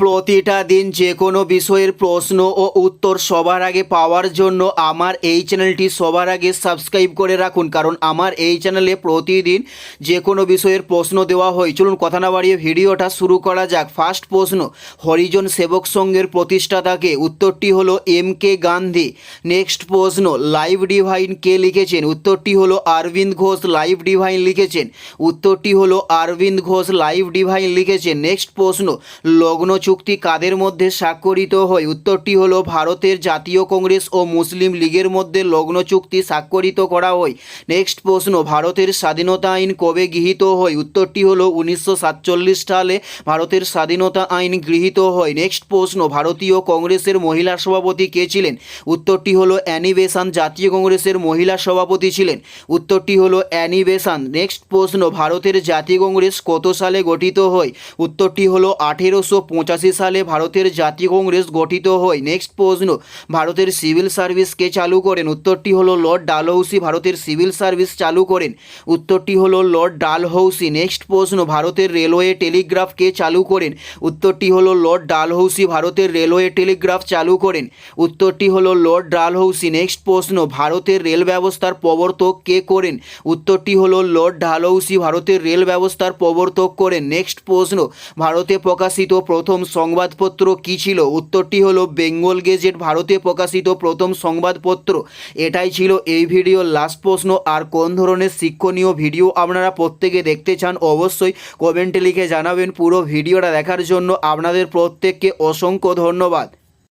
প্রতিটা দিন যে কোনো বিষয়ের প্রশ্ন ও উত্তর সবার আগে পাওয়ার জন্য আমার এই চ্যানেলটি সবার আগে সাবস্ক্রাইব করে রাখুন। কারণ আমার এই চ্যানেলে প্রতিদিন যে কোনো বিষয়ের প্রশ্ন দেওয়া হয়। চলুন কথা না বাড়িয়ে ভিডিওটা শুরু করা যাক। ফার্স্ট প্রশ্ন, হরিজন সেবক সংঘের প্রতিষ্ঠাতাকে। উত্তরটি হলো এম কে গান্ধী। নেক্সট প্রশ্ন, লাইভ ডিভাইন কে লিখেছেন? উত্তরটি হলো অরবিন্দ ঘোষ, লাইভ ডিভাইন লিখেছেন। উত্তরটি হলো অরবিন্দ ঘোষ, লাইভ ডিভাইন লিখেছেন। নেক্সট প্রশ্ন, লগ্ন চুক্তি কাদের মধ্যে স্বাক্ষরিত হয়? উত্তরটি হলো, ভারতের জাতীয় কংগ্রেস ও মুসলিম লীগের মধ্যে লগ্ন চুক্তি স্বাক্ষরিত করা হয়। নেক্সট প্রশ্ন, ভারতের স্বাধীনতা আইন কবে গৃহীত হয়? উত্তরটি হলো, উনিশশো সাতচল্লিশ সালে ভারতের স্বাধীনতা আইন গৃহীত হয়। নেক্সট প্রশ্ন, ভারতীয় কংগ্রেসের মহিলা সভাপতি কে ছিলেন? উত্তরটি হলো, অ্যানি বেসান জাতীয় কংগ্রেসের মহিলা সভাপতি ছিলেন। উত্তরটি হলো, অ্যানি বেসান নেক্সট প্রশ্ন, ভারতের জাতীয় কংগ্রেস কত সালে গঠিত হয়? উত্তরটি হলো, আঠেরোশো পঁচাশি সালে ভারতের জাতীয় কংগ্রেস গঠিত হয়। নেক্সট প্রশ্ন, ভারতের সিভিল সার্ভিস কে চালু করেন? উত্তরটি হলো লর্ড ডালহৌসি ভারতের সিভিল সার্ভিস চালু করেন। উত্তরটি হলো লর্ড ডালহৌসি। নেক্সট প্রশ্ন, ভারতের রেলওয়ে টেলিগ্রাফ কে চালু করেন? উত্তরটি হলো লর্ড ডালহৌসি ভারতের রেলওয়ে টেলিগ্রাফ চালু করেন। উত্তরটি হলো লর্ড ডালহৌসি। নেক্সট প্রশ্ন, ভারতের রেল ব্যবস্থার প্রবর্তক কে করেন? উত্তরটি হলো লর্ড ডালহৌসি ভারতের রেল ব্যবস্থার প্রবর্তক করেন। নেক্সট প্রশ্ন, ভারতে প্রকাশিত প্রথম সংবাদপত্র কি ছিল? উত্তরটি হলো, বেঙ্গল গেজেট ভারতে প্রকাশিত প্রথম সংবাদপত্র। এটাই ছিল এই ভিডিওর লাস্ট প্রশ্ন। আর কোন ধরনের শিক্ষণীয় ভিডিও আপনারা প্রত্যেকে দেখতে চান, অবশ্যই কমেন্টে লিখে জানাবেন। পুরো ভিডিওটা দেখার জন্য আপনাদের প্রত্যেককে অসংখ্য ধন্যবাদ।